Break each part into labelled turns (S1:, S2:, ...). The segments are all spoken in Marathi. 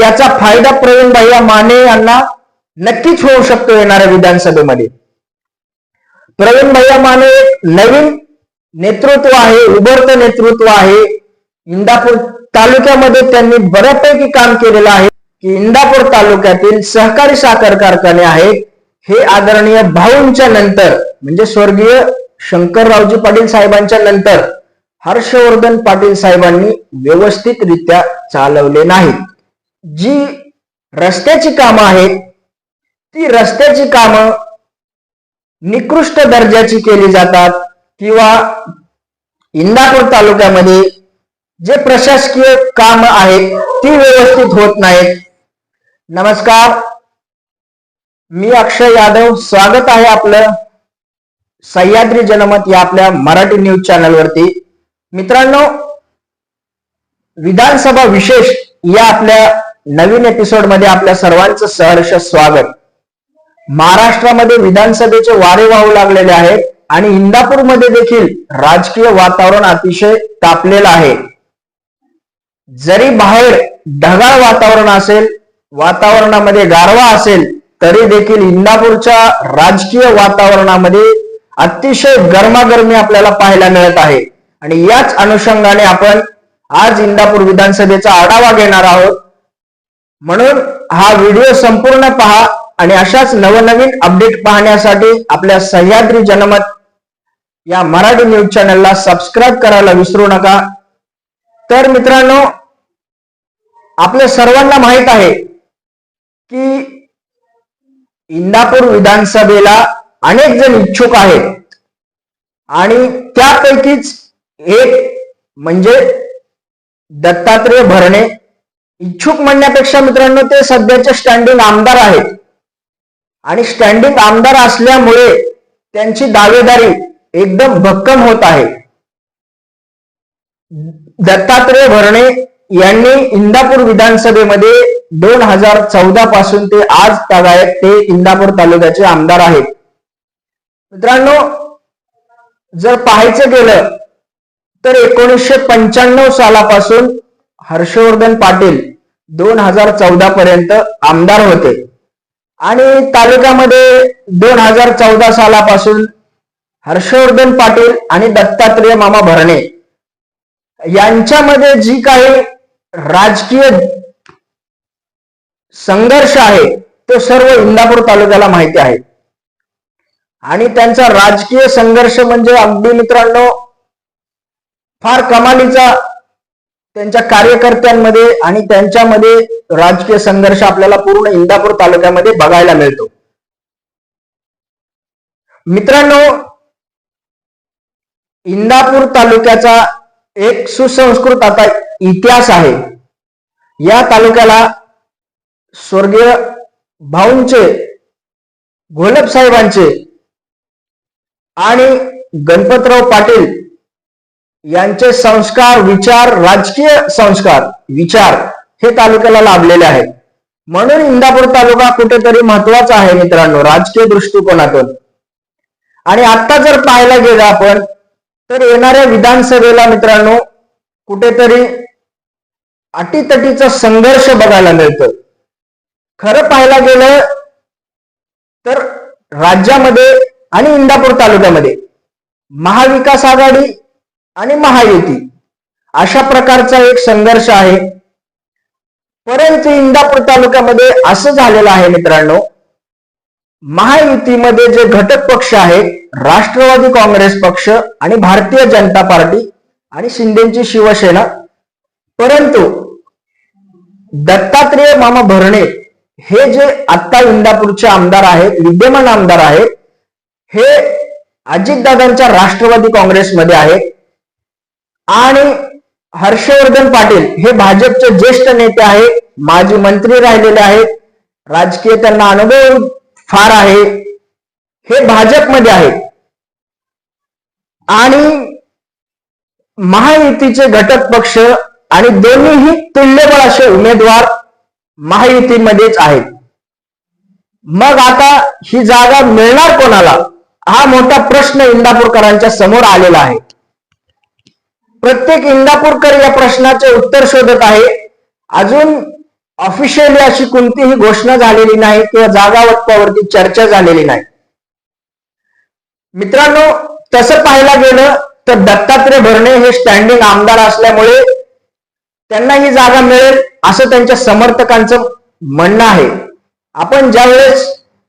S1: याचा फायदा प्रवीण भैया माने यांना नक्कीच होऊ शकतो येणाऱ्या विधानसभेमध्ये. प्रवीण भैया माने एक नवीन नेतृत्व आहे उभरतं नेतृत्व आहे. इंदापूर तालुक्यामध्ये त्यांनी बऱ्यापैकी काम केलेलं आहे की इंदापूर तालुक्यातील सहकारी साखर कारखाने आहेत. हे आदरणीय भाऊंच्या नंतर म्हणजे स्वर्गीय शंकररावजी पाटील साहेबांच्या नंतर हर्षवर्धन पाटील साहेबांनी व्यवस्थितरित्या चालवले नाहीत. जी रस्त्याची कामं आहेत ती रस्त्याची कामं निकृष्ट दर्जाची केली जातात किंवा इंदापूर तालुक्यामध्ये जे प्रशासकीय काम आहेत ती व्यवस्थित होत नाहीत. नमस्कार. मी अक्षय यादव. स्वागत आहे आपलं सह्याद्री जनमत या आपल्या मराठी न्यूज चॅनलवरती. मित्रांनो विधानसभा विशेष या आपल्या नवीन एपिसोडमध्ये आपल्या सर्वांचं सहर्ष स्वागत. महाराष्ट्रामध्ये विधानसभेचे वारे वाहू लागलेले आहेत आणि इंदापूरमध्ये देखील राजकीय वातावरण अतिशय तापलेलं आहे. जरी बाहेर ढगाळ वातावरण असेल वातावरणामध्ये गारवा असेल तरी देखील इंदापूरच्या राजकीय वातावरणामध्ये अतिशय गरमागरमी आपल्याला पाहायला मिळत आहे. आणि याच अनुषंगाने आपण आज इंदापूर विधानसभेचा आढावा घेणार आहोत. म्हणून हा व्हिडिओ संपूर्ण पहा आणि अशाच नवनवीन अपडेट पाहण्यासाठी आपल्या सह्याद्री जनमत या मराठी न्यूज चॅनलला सबस्क्राईब करायला विसरू नका. तर मित्रांनो आपल्या सर्वांना माहीत आहे की इंदापूर विधानसभेला अनेक जण इच्छुक आहेत. आणि त्यापैकीच एक म्हणजे दत्तात्रय भरणे. इच्छुक म्हणण्यापेक्षा मित्रांनो ते सध्याचे स्टँडिंग आमदार आहेत. आणि स्टँडिंग आमदार असल्यामुळे त्यांची दावेदारी एकदम भक्कम होत आहे. दत्तात्रय भरणे यांनी इंदापूर विधानसभेमध्ये दोन हजार चौदा पासून ते आज तागायत ते इंदापूर तालुक्याचे आमदार आहेत. मित्रांनो जर पाहायचं गेलं तर एकोणीसशे पंच्याण्णव सालापासून हर्षवर्धन पाटील दोन हजार चौदा पर्यंत आमदार होते. आणि तालुक्यामध्ये दोन हजार चौदा सालापासून हर्षवर्धन पाटील आणि दत्तात्रेय मामा भरणे यांच्यामध्ये जी काही राजकीय संघर्ष आहे तो सर्व इंदापूर तालुक्याला माहिती आहे. आणि त्यांचा राजकीय संघर्ष म्हणजे अगदी मित्रांनो फार कमालीचा त्यांच्या कार्यकर्त्यांमध्ये आणि त्यांच्यामध्ये राजकीय संघर्ष आपल्याला पूर्ण इंदापूर तालुक्यामध्ये बघायला मिळतो. मित्रांनो इंदापूर तालुक्याचा एक सुसंस्कृत आता इतिहास आहे. या तालुक्याला स्वर्गीय भाऊंचे घोलप साहेबांचे आणि गणपतराव पाटील यांचे संस्कार विचार राजकीय संस्कार विचार हे तालुक्याला लाभलेले आहेत. म्हणून इंदापूर तालुका कुठेतरी महत्त्वाचा आहे मित्रांनो राजकीय दृष्टिकोनातून. आणि आता जर पाहायला गेलं आपण तर येणाऱ्या विधानसभेला मित्रांनो कुठेतरी अटीतटीचा संघर्ष बघायला मिळतो. खरं पाहायला गेलं तर राज्यामध्ये आणि इंदापूर तालुक्यामध्ये महाविकास आघाडी आणि महायुती. अशा प्रकारचा एक संघर्ष आहे. परंतु इंदापूर तालुक्यामध्ये असं झालेलं आहे मित्रांनो महायुतीमध्ये जे घटक पक्ष आहेत राष्ट्रवादी काँग्रेस पक्ष आणि भारतीय जनता पार्टी आणि शिंदेची शिवसेना परंतु दत्तात्रेय मामा भरणे हे जे आत्ता इंदापूरचे आमदार आहेत विद्यमान आमदार आहेत हे अजितदादांच्या राष्ट्रवादी काँग्रेसमध्ये आहेत आणि हर्षवर्धन पाटील हे भाजपचे ज्येष्ठ नेते आहेत माजी मंत्री राहिलेले आहेत. राजकीय त्यांना अनुभव फार आहे. हे भाजपमध्ये आहेत. आणि महायुतीचे घटक पक्ष आणि दोन्हीही तुल्यबळ असे उमेदवार महायुतीमध्येच आहेत. मग आता ही जागा मिळणार कोणाला? हा मोठा प्रश्न इंदापूरकरांच्या समोर आलेला आहे. प्रत्येक इंदापूरकर या प्रश्नाचे उत्तर शोधत आहे. अजून ऑफिशियली अशी कोणतीही घोषणा झालेली नाही किंवा जागावत्पावरती चर्चा झालेली नाही. मित्रांनो तसं पाहायला गेलं तर दत्तात्रय भरणे हे स्टँडिंग आमदार असल्यामुळे त्यांना ही जागा मिळेल असं त्यांच्या समर्थकांचं म्हणणं आहे. आपण ज्यावेळेस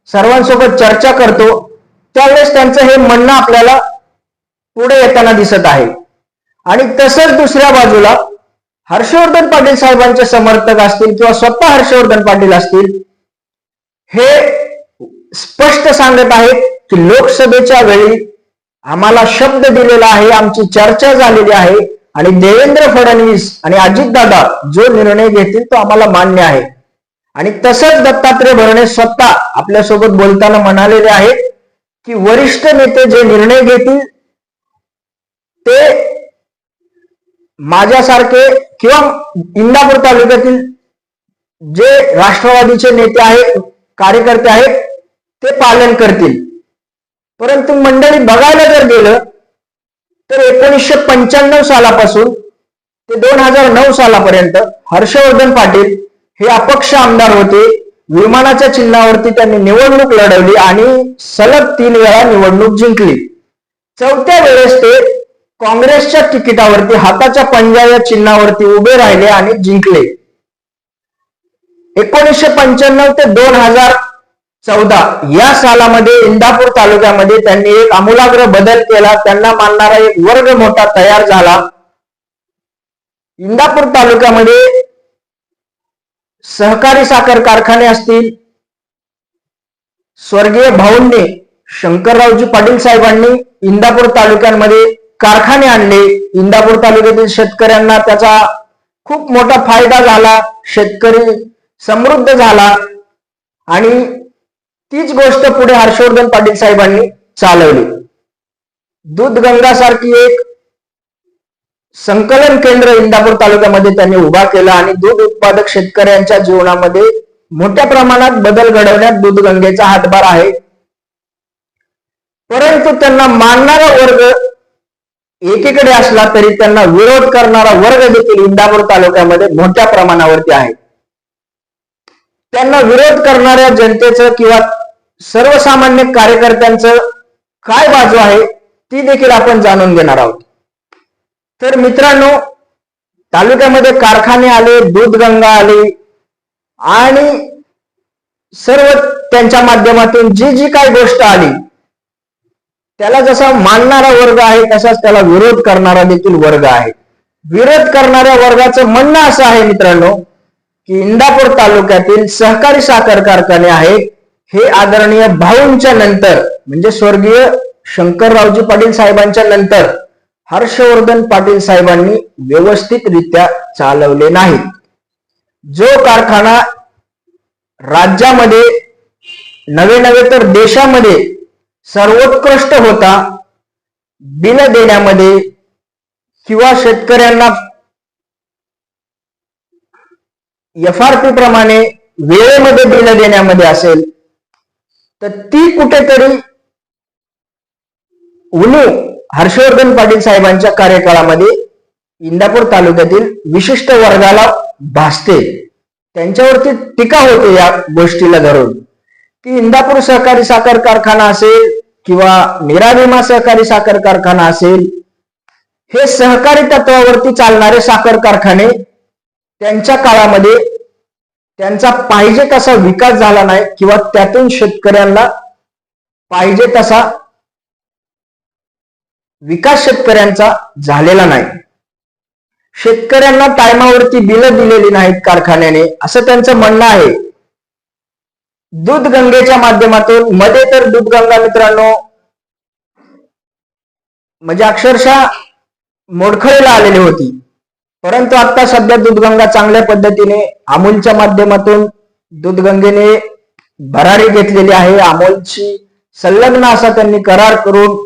S1: सर्वांसोबत चर्चा करतो त्यावेळेस त्यांचं हे म्हणणं आपल्याला पुढे येताना दिसत आहे. आणि तसंच दुसऱ्या बाजूला हर्षवर्धन पाटील साहेबांचे समर्थक असतील किंवा स्वतः हर्षवर्धन पाटील असतील हे स्पष्ट सांगत आहेत की लोकसभेच्या वेळी आम्हाला शब्द दिलेला आहे आमची चर्चा झालेली आहे आणि देवेंद्र फडणवीस आणि अजितदादा जो निर्णय घेतील तो आम्हाला मान्य आहे. आणि तसंच दत्तात्रय भरणे स्वतः आपल्यासोबत बोलताना म्हणालेले आहेत की वरिष्ठ नेते जे निर्णय घेतील ते माझ्यासारखे किंवा इंदापूर तालुक्यातील जे राष्ट्रवादीचे नेते आहेत कार्यकर्ते आहेत ते पालन करतील. परंतु मंडळी बघायला जर गेलं तर एकोणीसशे पंच्याण्णव सालापासून ते दोन हजार नऊ सालापर्यंत हर्षवर्धन पाटील हे अपक्ष आमदार होते. विमानाच्या चिन्हावरती त्यांनी निवडणूक लढवली आणि सलग तीन वेळा निवडणूक जिंकली. चौथ्या वेळेस ते काँग्रेसच्या तिकिटावरती हाताच्या पंजा या चिन्हावरती उभे राहिले आणि जिंकले. एकोणीसशे पंच्याण्णव ते दोन हजार चौदा या सालामध्ये इंदापूर तालुक्यामध्ये त्यांनी एक आमूलाग्र बदल केला. त्यांना मानणारा एक वर्ग मोठा तयार झाला. इंदापूर तालुक्यामध्ये सहकारी साखर कारखाने असतील. स्वर्गीय भाऊंनी शंकररावजी पाटील साहेबांनी इंदापूर तालुक्यांमध्ये कारखाने आणले. इंदापूर तालुक्यातील शेतकऱ्यांना त्याचा खूप मोठा फायदा झाला. शेतकरी समृद्ध झाला. आणि तीच गोष्ट पुढे हर्षवर्धन पाटील साहेबांनी चालवली. दूध सारखी एक संकलन केंद्र इंदापूर तालुक्यामध्ये त्यांनी उभा केला आणि दूध उत्पादक शेतकऱ्यांच्या जीवनामध्ये मोठ्या प्रमाणात बदल घडवण्यात दूध गंगेचा हातभार आहे. परंतु त्यांना मानणारा वर्ग एकीकडे असला तरी त्यांना विरोध करणारा वर्ग देखील इंदापूर तालुक्यामध्ये मोठ्या प्रमाणावरती आहे. त्यांना विरोध करणाऱ्या जनतेचं किंवा सर्वसामान्य कार्यकर्त्यांचं काय बाजू आहे ती देखील आपण जाणून घेणार आहोत. तर मित्रांनो तालुक्यामध्ये कारखाने आले दूधगंगा आली आणि सर्व त्यांच्या माध्यमातून जी जी काही गोष्ट आली त्याला जसा मानणारा वर्ग आहे तसाच त्याला विरोध करणारा देखील वर्ग आहे. विरोध करणाऱ्या वर्गाचं म्हणणं असं आहे मित्रांनो की इंदापूर तालुक्यातील सहकारी साखर कारखाने आहेत हे आदरणीय भाऊंच्या नंतर म्हणजे स्वर्गीय शंकररावजी पाटील साहेबांच्या नंतर हर्षवर्धन पाटील साहेबांनी व्यवस्थितरित्या चालवले नाहीत. जो कारखाना राज्यामध्ये नवे नवे तर देशामध्ये सर्वोत्कृष्ट होता. बिल देण्यामध्ये किंवा शेतकऱ्यांना एफ आर पी प्रमाणे वेळेमध्ये बिल देण्यामध्ये असेल तर ती कुठेतरी उलू हर्षवर्धन पाटील साहेबांच्या कार्यकाळामध्ये इंदापूर तालुक्यातील विशिष्ट वर्गाला भासते. त्यांच्यावरती टीका होते या गोष्टीला धरून. की इंदापूर सहकारी साखर कारखाना असेल किंवा निराविमा सहकारी साखर कारखाना असेल हे सहकारी तत्वावरती चालणारे साखर कारखाने त्यांच्या काळामध्ये त्यांचा पाहिजे तसा विकास झाला नाही किंवा त्यातून शेतकऱ्यांना पाहिजे तसा विकास शेतकऱ्यांचा झालेला नाही. शेतकऱ्यांना टायमावरती बिलं दिलेली नाहीत कारखान्याने असं त्यांचं म्हणणं आहे. दूध गंगेच्या माध्यमातून मध्ये तर दूध गंगा मित्रांनो म्हणजे अक्षरशः मोडखळीला आलेली होती. परंतु आता सध्या दूधगंगा चांगल्या पद्धतीने अमूलच्या माध्यमातून दूधगंगेने भरारी घेतलेली आहे. अमोलची संलग्न असा त्यांनी करार करून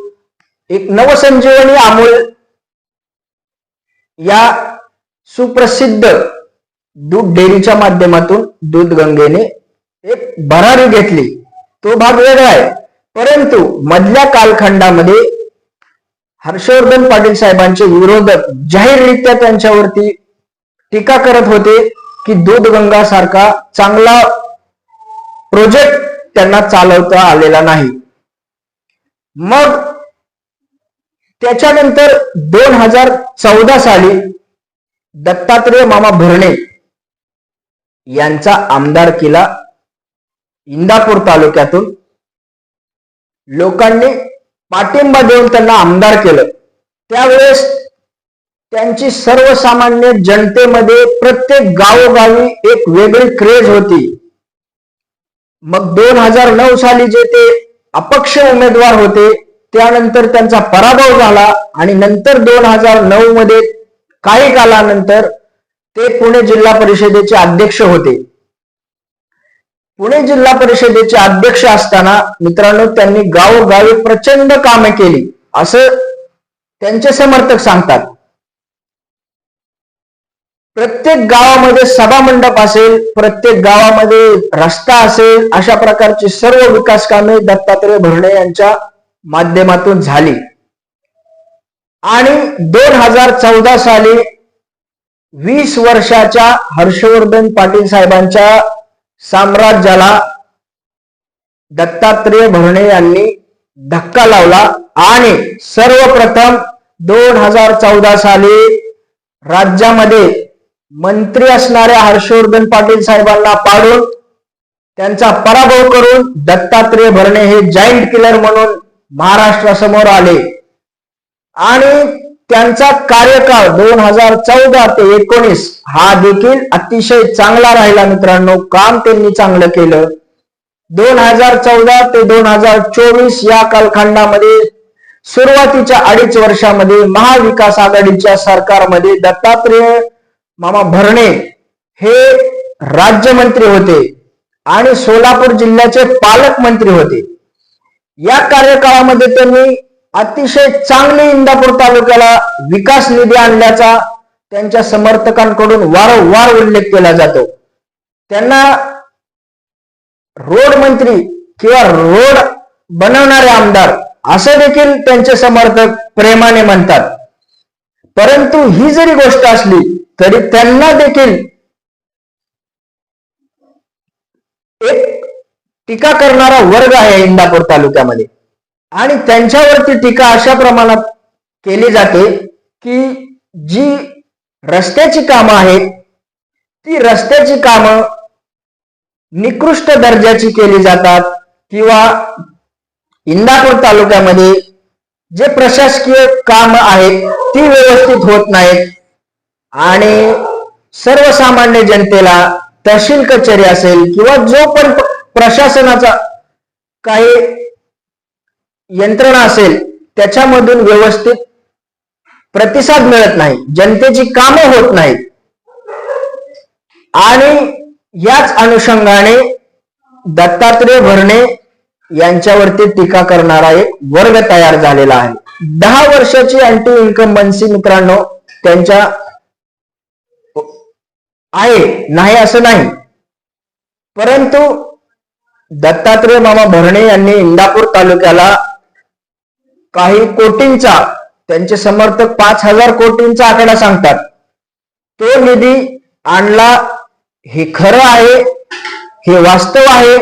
S1: एक नवसंजीवनी अमूल या सुप्रसिद्ध दूध डेअरीच्या माध्यमातून दूध गंगेने एक भरारी घेतली. तो भाग वेगळा आहे. परंतु मधल्या कालखंडामध्ये हर्षवर्धन पाटील साहेबांचे विरोधक जाहीररित्या त्यांच्यावरती टीका करत होते की दूधगंगा सारखा चांगला प्रोजेक्ट त्यांना चालवता आलेला नाही. मग त्याच्यानंतर दोन हजार चौदा साली दत्तात्रेय मामा भरणे यांचा आमदार केला इंदापूर तालुक्यातून लोकांनी पाठिंबा देऊन त्यांना आमदार केलं. त्यावेळेस त्यांची सर्वसामान्य जनतेमध्ये प्रत्येक गावोगावी एक वेगळी क्रेज होती. मग दोन हजार नऊ साली जे ते अपक्ष उमेदवार होते त्यानंतर त्यांचा पराभव झाला आणि नंतर दोन हजार नऊ मध्ये काही कालानंतर ते पुणे जिल्हा परिषदेचे अध्यक्ष होते. पुणे जिल्हा परिषदेचे अध्यक्ष असताना मित्रांनो त्यांनी गावोगावी प्रचंड कामे केली. असं त्यांचे समर्थक सांगतात. प्रत्येक गावामध्ये सभा मंडप असेल प्रत्येक गावामध्ये रस्ता असेल अशा प्रकारची सर्व विकास कामे दत्तात्रय भरणे यांच्या माध्यमातून झाली. आणि दोन हजार चौदा साली वीस वर्षाच्या हर्षवर्धन पाटील साहेबांच्या साम्राज्याला दत्तात्रेय भरणे यांनी धक्का लावला आणि सर्वप्रथम दोन हजार चौदा साली राज्यामध्ये मंत्री असणाऱ्या हर्षवर्धन पाटील साहेबांना पाडून त्यांचा पराभव करून दत्तात्रेय भरणे हे जाईंट किलर म्हणून महाराष्ट्रासमोर आले. आणि त्यांचा कार्यकाळ दोन हजार चौदा ते एकोणीस हा देखील अतिशय चांगला राहिला मित्रांनो. काम त्यांनी चांगलं केलं. दोन हजार चौदा ते दोन हजार चोवीस या कालखंडामध्ये सुरुवातीच्या अडीच वर्षामध्ये महाविकास आघाडीच्या सरकारमध्ये दत्तात्रेय मामा भरणे हे राज्यमंत्री होते आणि सोलापूर जिल्ह्याचे पालकमंत्री होते. या कार्यकाळामध्ये त्यांनी अतिशय चांगली इंदापूर तालुक्याला विकास निधी आणल्याचा त्यांच्या समर्थकांकडून वारंवार उल्लेख केला जातो. त्यांना रोड मंत्री किंवा रोड बनवणारे आमदार असे देखील त्यांचे समर्थक प्रेमाने म्हणतात. परंतु ही जरी गोष्ट असली तरी त्यांना देखील एक टीका करणारा वर्ग आहे इंदापूर तालुक्यामध्ये. आणि त्यांच्यावरती टीका अशा प्रमाणात केली जाते की जी रस्त्याची कामं आहेत ती रस्त्याची कामं निकृष्ट दर्जाची केली जातात किंवा इंदापूर तालुक्यामध्ये जे प्रशासकीय काम आहेत ती व्यवस्थित होत नाहीत. आणि सर्वसामान्य जनतेला तहसील कचेरी असेल किंवा जो पण प्रशासनाचा काही यंत्रणा असेल त्याच्यामधून व्यवस्थित प्रतिसाद मिळत नाही जनतेची कामं होत नाहीत. आणि याच अनुषंगाने दत्तात्रय भरणे यांच्यावरती टीका करणारा एक वर्ग तयार झालेला आहे. दहा वर्षाची अँटी इन्कमबन्सी मित्रांनो त्यांच्या आहे नाही असं नाही. परंतु दत्तात्रय मामा भरणे यांनी इंदापूर तालुक्याला काही कोटींचा त्यांचे समर्थक पाच हजार कोटींचा आकडा सांगतात. तो निधी आणला हे खरं आहे हे वास्तव आहे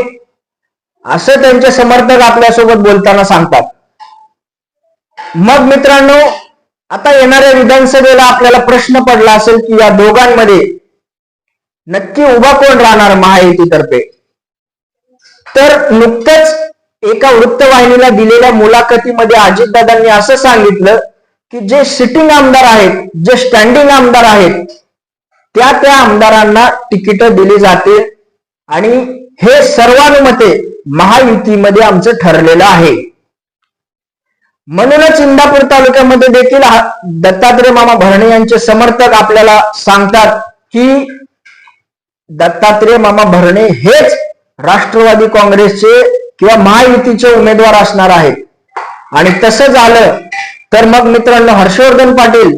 S1: असं त्यांचे समर्थक आपल्यासोबत बोलताना सांगतात. मग मित्रांनो आता येणाऱ्या विधानसभेला आपल्याला प्रश्न पडला असेल की या दोघांमध्ये नक्की उभा कोण राहणार महायुतीतर्फे? तर नुकतंच एका वृत्तवाहिनीला दिलेल्या मुलाखतीमध्ये अजितदादांनी असं सांगितलं की जे सिटिंग आमदार आहेत जे स्टँडिंग आमदार आहेत त्या त्या आमदारांना तिकीट दिली जातील आणि हे सर्वानुमते महायुतीमध्ये आमचं ठरलेलं आहे. म्हणूनच इंदापूर तालुक्यामध्ये देखील दत्तात्रय मामा भरणे यांचे समर्थक आपल्याला सांगतात की दत्तात्रय मामा भरणे हेच राष्ट्रवादी काँग्रेसचे किंवा महायुतीचे उमेदवार असणार आहेत. आणि तसं झालं तर मग मित्रांनो हर्षवर्धन पाटील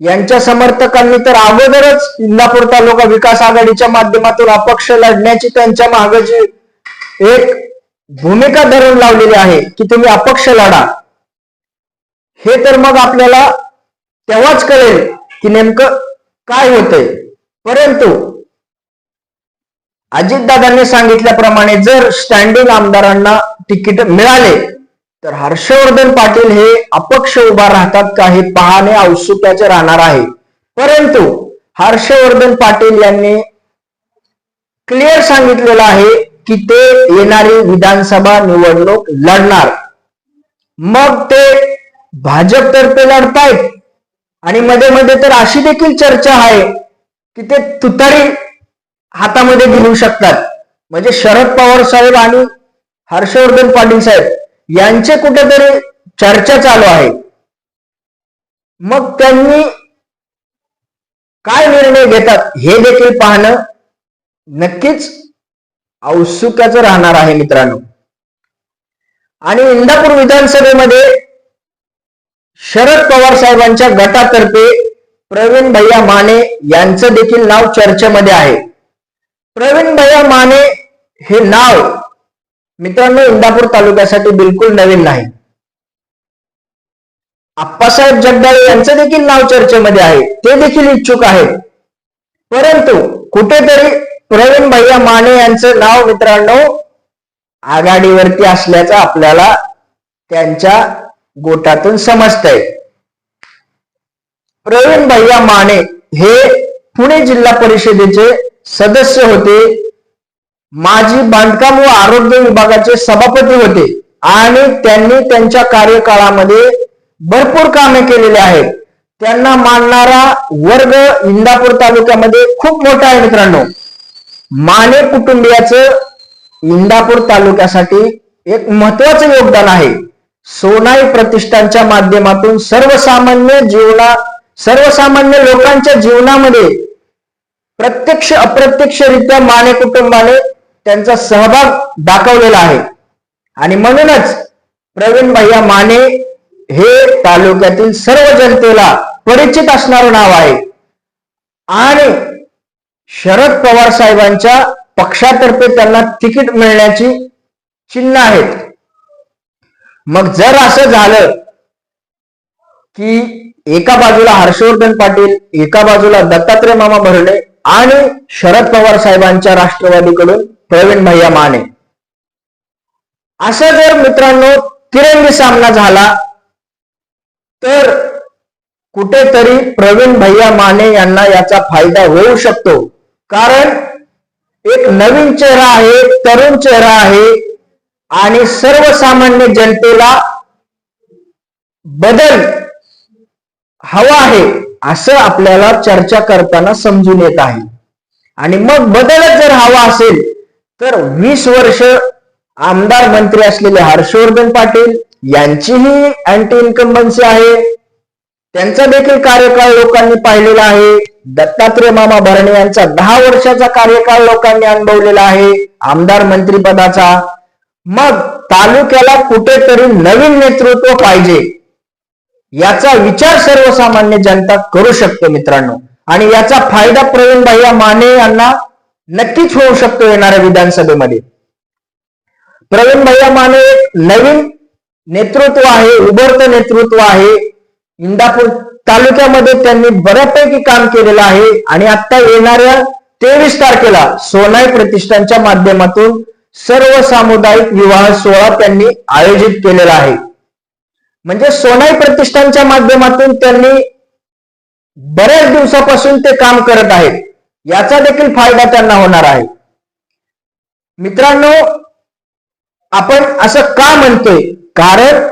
S1: यांच्या समर्थकांनी तर अगोदरच इंदापूर तालुका विकास आघाडीच्या माध्यमातून अपक्ष लढण्याची त्यांच्या मागची एक भूमिका धरून लावलेली आहे की तुम्ही अपक्ष लढा. हे तर मग आपल्याला तेव्हाच कळेल की नेमकं काय होतंय. परंतु अजितदादांनी सांगितल्याप्रमाणे जर स्टँडिंग आमदारांना तिकीट मिळाले तर हर्षवर्धन पाटील हे अपक्ष उभा राहतात का हे पाहणे औत्सुक्याचे राहणार आहे. परंतु हर्षवर्धन पाटील यांनी क्लिअर सांगितलेलं आहे की ते येणारी विधानसभा निवडणूक लढणार. मग ते भाजपतर्फे लढतायत. आणि मध्ये मध्ये तर अशी देखील चर्चा आहे की ते तुतारी हातामध्ये घेऊ शकतात. म्हणजे शरद पवार साहेब आणि हर्षवर्धन पाटील साहेब यांचे कुठेतरी चर्चा चालू आहे. मग त्यांनी काय निर्णय घेतात हे देखील पाहणं नक्कीच औत्सुक्याचं राहणार आहे मित्रांनो. आणि इंदापूर विधानसभेमध्ये शरद पवार साहेबांच्या गटातर्फे प्रवीण भैया माने यांचं देखील नाव चर्चेमध्ये आहे. प्रवीण भैया माने हे नाव मित्रांनो इंदापूर तालुक्यासाठी बिलकुल नवीन नाही. आप्पासाहेब जगदाळे यांचं देखील नाव चर्चेमध्ये आहे. ते देखील इच्छुक आहेत. परंतु कुठेतरी प्रवीण भैया माने यांचं नाव मित्रांनो आघाडीवरती असल्याचं आपल्याला त्यांच्या गोटातून समजतंय. प्रवीण भैया माने हे पुणे जिल्हा परिषदेचे सदस्य होते. माजी बांधकाम व आरोग्य विभागाचे सभापती होते. आणि त्यांनी त्यांच्या कार्यकाळामध्ये भरपूर कामे केलेली आहेत. त्यांना मानणारा वर्ग इंदापूर तालुक्यामध्ये खूप मोठा आहे मित्रांनो. माने कुटुंबियाचं इंदापूर तालुक्यासाठी एक महत्वाचं योगदान आहे. सोनाई प्रतिष्ठानच्या माध्यमातून सर्वसामान्य जीवना सर्वसामान्य लोकांच्या जीवनामध्ये प्रत्यक्ष अप्रत्यक्षरित्या माने कुटुंबाने त्यांचा सहभाग दाखवलेला आहे. आणि म्हणूनच प्रवीण भैया माने हे तालुक्यातील सर्व जनतेला परिचित असणारं नाव आहे. आणि शरद पवार साहेबांच्या पक्षातर्फे त्यांना तिकीट मिळण्याची चिन्ह आहेत. मग जर असं झालं की एका बाजूला हर्षवर्धन पाटील एका बाजूला दत्तात्रय मामा भरणे आणि शरद पवार साहेबांच्या राष्ट्रवादीकडून प्रवीण भैया माने. असं जर मित्रांनो तिरंगी सामना झाला तर कुठेतरी प्रवीण भैया माने यांना याचा फायदा होऊ शकतो. कारण एक नवीन चेहरा आहे तरुण चेहरा आहे आणि सर्वसामान्य जनतेला बदल हवा आहे. असं आपल्याला चर्चा करताना समजून येत आहे. आणि मग बदलच जर हवा असेल तर वीस वर्ष आमदार मंत्री असलेले हर्षवर्धन पाटील यांचीही अँटी इन्कम्बन्सी आहे. त्यांचा देखील कार्यकाळ लोकांनी पाहिलेला आहे. दत्तात्रय मामा भरणे यांचा दहा वर्षाचा कार्यकाळ लोकांनी अनुभवलेला आहे आमदार मंत्रीपदाचा. मग तालुक्याला कुठेतरी नवीन नेतृत्व पाहिजे. याचा विचार सर्वसामान्य जनता करू शकते मित्रांनो. आणि याचा फायदा प्रवीण भैया माने यांना नक्कीच होऊ शकतो येणाऱ्या विधानसभेमध्ये. प्रवीण भैया माने एक नवीन नेतृत्व आहे उभरतं नेतृत्व आहे. इंदापूर तालुक्यामध्ये त्यांनी बऱ्यापैकी काम केलेलं आहे. आणि आता येणाऱ्या तेवीस तारखेला सोनाई प्रतिष्ठानच्या माध्यमातून सर्व सामुदायिक विवाह सोहळा त्यांनी आयोजित केलेला आहे. म्हणजे सोनाई प्रतिष्ठानच्या माध्यमातून त्यांनी बऱ्याच दिवसापासून ते काम करत आहेत. याचा देखील फायदा त्यांना होणार आहे. मित्रांनो आपण असं का म्हणतोय? कारण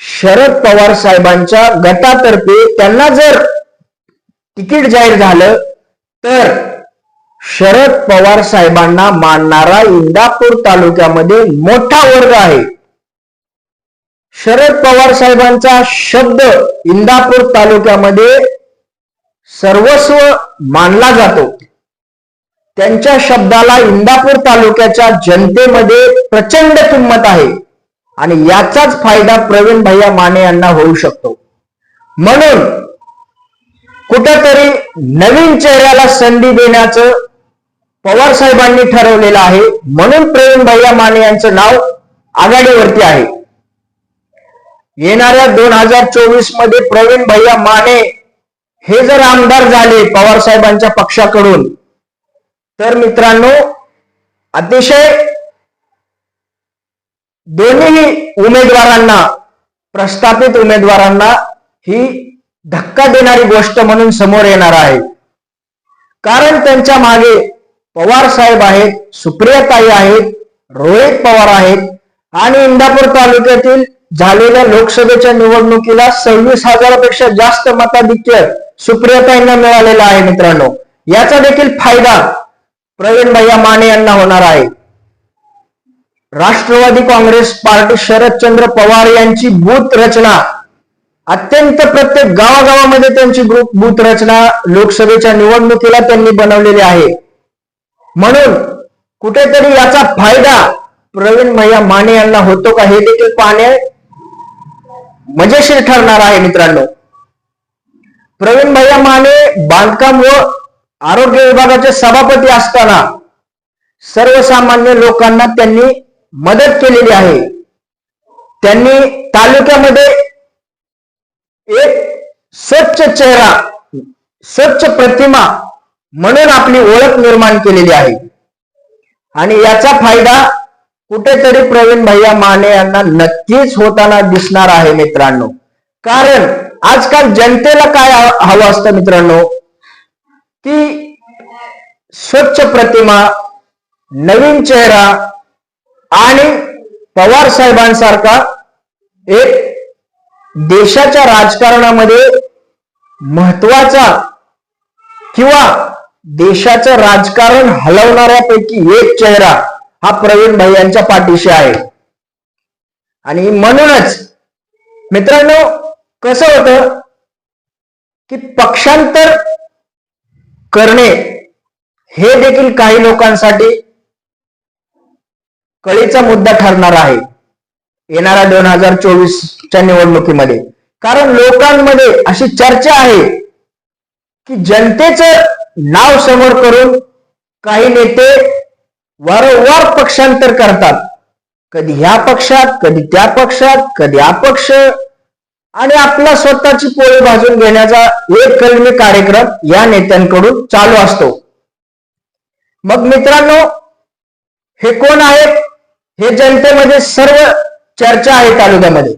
S1: शरद पवार साहेबांच्या गटातर्फे त्यांना जर तिकीट जाहीर झालं तर शरद पवार साहेबांना मानणारा इंदापूर तालुक्यामध्ये मोठा वर्ग आहे. शरद पवार साहेबांचा शब्द इंदापूर तालुक्यामध्ये सर्वस्व मानला जातो. त्यांच्या शब्दाला इंदापूर तालुक्याच्या जनतेमध्ये प्रचंड किंमत आहे आणि याचाच फायदा प्रवीण भैया माने यांना होऊ शकतो. म्हणून कुठेतरी नवीन चेहऱ्याला संधी देण्याचं पवार साहेबांनी ठरवलेलं आहे. म्हणून प्रवीण भैया माने यांचं नाव आघाडीवरती आहे. येणाऱ्या दोन हजार चोवीसमध्ये प्रवीण भैया माने हे जर आमदार झाले पवार साहेबांच्या पक्षाकडून तर मित्रांनो अतिशय दोन्ही उमेदवारांना प्रस्थापित उमेदवारांना ही धक्का देणारी गोष्ट म्हणून समोर येणार आहे. कारण त्यांच्या मागे पवार साहेब आहेत सुप्रियाताई आहेत रोहित पवार आहेत आणि इंदापूर तालुक्यातील झालेल्या लोकसभेच्या निवडणुकीला सव्वीस हजारापेक्षा जास्त मताधिक्य सुप्रियताईंना मिळालेला आहे मित्रांनो. याचा देखील फायदा प्रवीण भैया माने यांना होणार आहे. राष्ट्रवादी काँग्रेस पार्टी शरदचंद्र पवार यांची बूथ रचना. अत्यंत प्रत्येक गावागावामध्ये त्यांची ग्रुप बूथ रचना लोकसभेच्या निवडणुकीला त्यांनी बनवलेली आहे. म्हणून कुठेतरी याचा फायदा प्रवीण भैया माने यांना होतो का हे देखील पाहणे मजेशीर ठरणार आहे मित्रांनो. प्रवीण भैया माने बांधकाम व आरोग्य विभागाचे सभापती असताना सर्वसामान्य लोकांना त्यांनी मदत केलेली आहे. त्यांनी तालुक्यामध्ये एक स्वच्छ चेहरा स्वच्छ प्रतिमा म्हणून आपली ओळख निर्माण केलेली आहे. आणि याचा फायदा कुठेतरी प्रवीण भैया माने यांना नक्कीच होताना दिसणार आहे मित्रांनो. कारण आजकाल जनतेला काय हवं असतं मित्रांनो? की स्वच्छ प्रतिमा नवीन चेहरा आणि पवार साहेबांसारखा एक देशाच्या राजकारणामध्ये महत्त्वाचा किंवा देशाचं राजकारण हलवणाऱ्यापैकी एक चेहरा हा प्रवीण भैयांच्या पाठीशी आहे. आणि म्हणूनच मित्रांनो कसं होतं की पक्षांतर करणे हे देखील काही लोकांसाठी कळीचा मुद्दा ठरणार आहे. येणाऱ्या दोन हजार चोवीसच्या निवडणुकीमध्ये. कारण लोकांमध्ये अशी चर्चा आहे की जनतेचं नाव समोर करून काही नेते वारंवार पक्षांतर करतात. कधी ह्या पक्षात कधी त्या पक्षात कधी अपक्ष. आणि आपला स्वतःची पोळी भाजून घेण्याचा एक कलमी कार्यक्रम या नेत्यांकडून चालू असतो. मग मित्रांनो हे कोण आहेत? हे जनतेमध्ये सर्व चर्चा आहे तालुक्यामध्ये.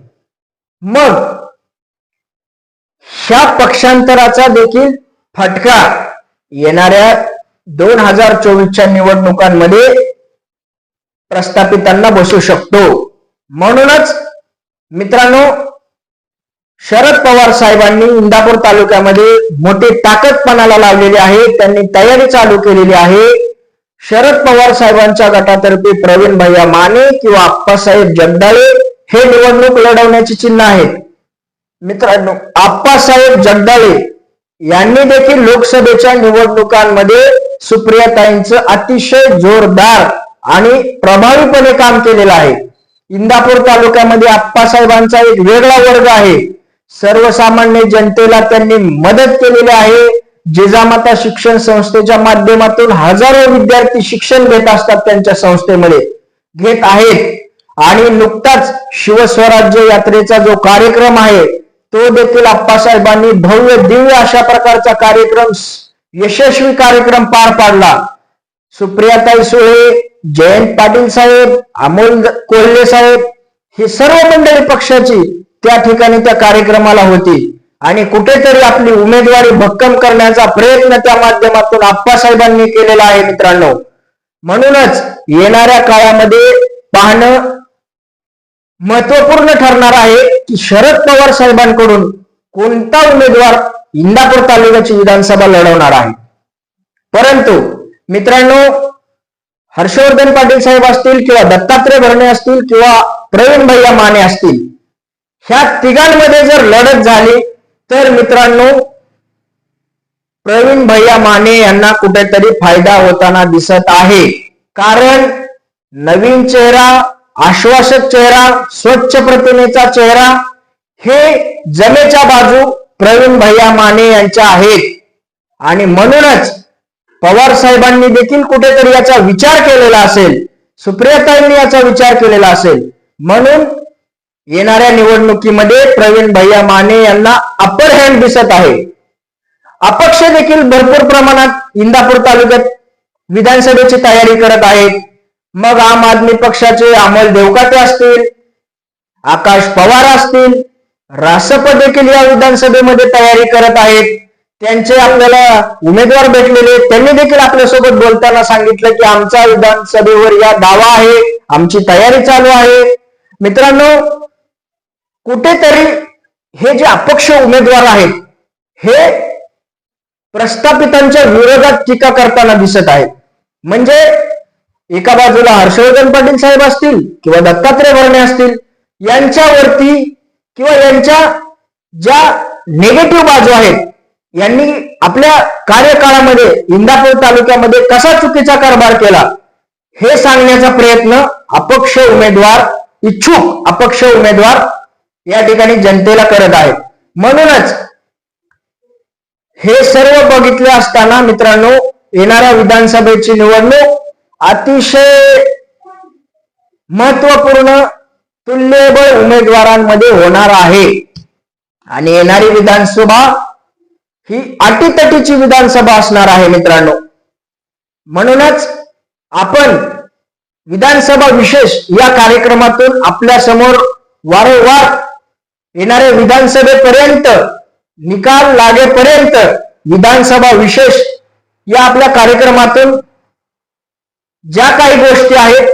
S1: मग ह्या पक्षांतराचा देखील फटका येणाऱ्या दोन हजार चोवीसच्या निवडणुकांमध्ये प्रस्थापितांना बसू शकतो. म्हणूनच मित्रांनो शरद पवार साहेबांनी इंदापूर तालुक्यामध्ये मोठी ताकदपणाला लावलेली आहे. त्यांनी तयारी चालू केलेली आहे. शरद पवार साहेबांच्या गटातर्फे प्रवीण भैया माने किंवा आप्पासाहेब जगदाळे हे निवडणूक लढवण्याची चिन्ह आहेत. मित्रांनो आप्पासाहेब जगदाळे यांनी देखील लोकसभेच्या निवडणुकांमध्ये सुप्रियाताईंचं अतिशय जोरदार आणि प्रभावीपणे काम केलेलं आहे. इंदापूर तालुक्यामध्ये आप्पासाहेबांचा एक वेगळा वर्ग आहे. सर्वसामान्य जनतेला त्यांनी मदत केलेली आहे. जिजामाता शिक्षण संस्थेच्या माध्यमातून हजारो विद्यार्थी शिक्षण घेत असतात त्यांच्या संस्थेमध्ये. घेत आहेत. आणि नुकताच शिवस्वराज्य यात्रेचा जो कार्यक्रम आहे तो देखील आप्पासाहेबांनी भव्य दिव्य अशा प्रकारचा कार्यक्रम यशस्वी कार्यक्रम पार पाडला. सुप्रियाताई सुळे जयंत पाटील साहेब अमोल कोल्हे साहेब ही सर्व मंडळी पक्षाची त्या ठिकाणी त्या कार्यक्रमाला होती. आणि कुठेतरी आपली उमेदवारी भक्कम करण्याचा प्रयत्न त्या माध्यमातून आप्पासाहेबांनी केलेला आहे मित्रांनो. म्हणूनच येणाऱ्या काळामध्ये पाहणं महत्त्वपूर्ण ठरणार आहे की शरद पवार साहेबांकडून कोणता उमेदवार इंदापूर तालुक्याची विधानसभा लढवणार आहे? परंतु मित्रांनो हर्षवर्धन पाटील साहेब असतील किंवा दत्तात्रय भरणे असतील किंवा प्रवीण भैया माने असतील ह्या तिघांमध्ये जर लढत झाली तर मित्रांनो प्रवीण भैया माने यांना कुठेतरी फायदा होताना दिसत आहे. कारण नवीन चेहरा आश्वासक चेहरा स्वच्छ प्रतिमेचा चेहरा हे जमेच्या बाजू प्रवीण भैया माने यांच्या आहेत. आणि म्हणूनच पवार साहेबांनी देखील कुठेतरी याचा विचार केलेला असेल सुप्रियाताईंनी याचा विचार केलेला असेल. म्हणून येणाऱ्या निवडणुकीमध्ये प्रवीण भैया माने यांना अपर हँड दिसत आहे. अपक्ष देखील भरपूर प्रमाणात इंदापूर तालुक्यात विधानसभेची तयारी करत आहेत. मग आम आदमी पक्षाचे अमोल देवकाते असतील आकाश पवार असतील रासप देखील या विधानसभेमध्ये तयारी करत आहेत. त्यांचे आपल्याला उमेदवार भेटलेले त्यांनी देखील आपल्यासोबत बोलताना सांगितलं की आमचा विधानसभेवर या दावा आहे आमची तयारी चालू आहे. मित्रांनो कुठेतरी हे जे अपक्ष उमेदवार आहेत हे प्रस्थापितांच्या विरोधात टीका करताना दिसत आहेत. म्हणजे एका बाजूला हर्षवर्धन पाटील साहेब असतील किंवा दत्तात्रय भरणे असतील यांच्यावरती किंवा यांच्या ज्या निगेटिव्ह बाजू आहेत यांनी आपल्या कार्यकाळामध्ये इंदापूर तालुक्यामध्ये कसा चुकीचा कारभार केला हे सांगण्याचा प्रयत्न अपक्ष उमेदवार इच्छुक अपक्ष उमेदवार या ठिकाणी जनतेला करत आहेत. म्हणूनच हे सर्व बघितले असताना मित्रांनो येणाऱ्या विधानसभेची निवडणूक अतिशय महत्त्वपूर्ण तुल्यबळ उमेदवारांमध्ये होणार आहे. आणि येणारी विधानसभा ही अटीतटीची विधानसभा असणार आहे मित्रांनो. म्हणूनच आपण विधानसभा विशेष या कार्यक्रमातून आपल्यासमोर वारंवार येणाऱ्या विधानसभेपर्यंत निकाल लागेपर्यंत विधानसभा विशेष या आपल्या कार्यक्रमातून ज्या काही गोष्टी आहेत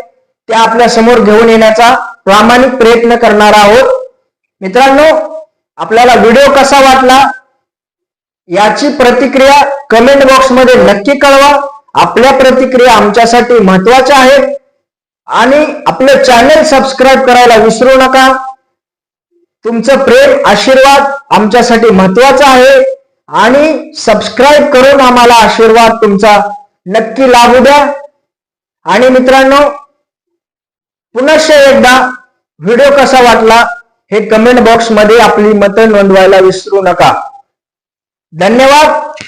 S1: त्या आपल्यासमोर घेऊन येण्याचा प्रामाणिक प्रयत्न करणार आहोत. मित्रांनो आपल्याला व्हिडिओ कसा वाटला याची प्रतिक्रिया कमेंट बॉक्समध्ये नक्की कळवा. आपल्या प्रतिक्रिया आमच्यासाठी महत्त्वाच्या आहेत. आणि आपलं चॅनल सबस्क्राईब करायला विसरू नका. तुमचं प्रेम आशीर्वाद आमच्यासाठी महत्त्वाचा आहे. आणि सबस्क्राईब करून आम्हाला आशीर्वाद तुमचा नक्की लाभू द्या. आणि मित्रांनो पुनश्च एकदा व्हिडिओ कसा वाटला हे कमेंट बॉक्समध्ये आपली मतं नोंदवायला विसरू नका. धन्यवाद.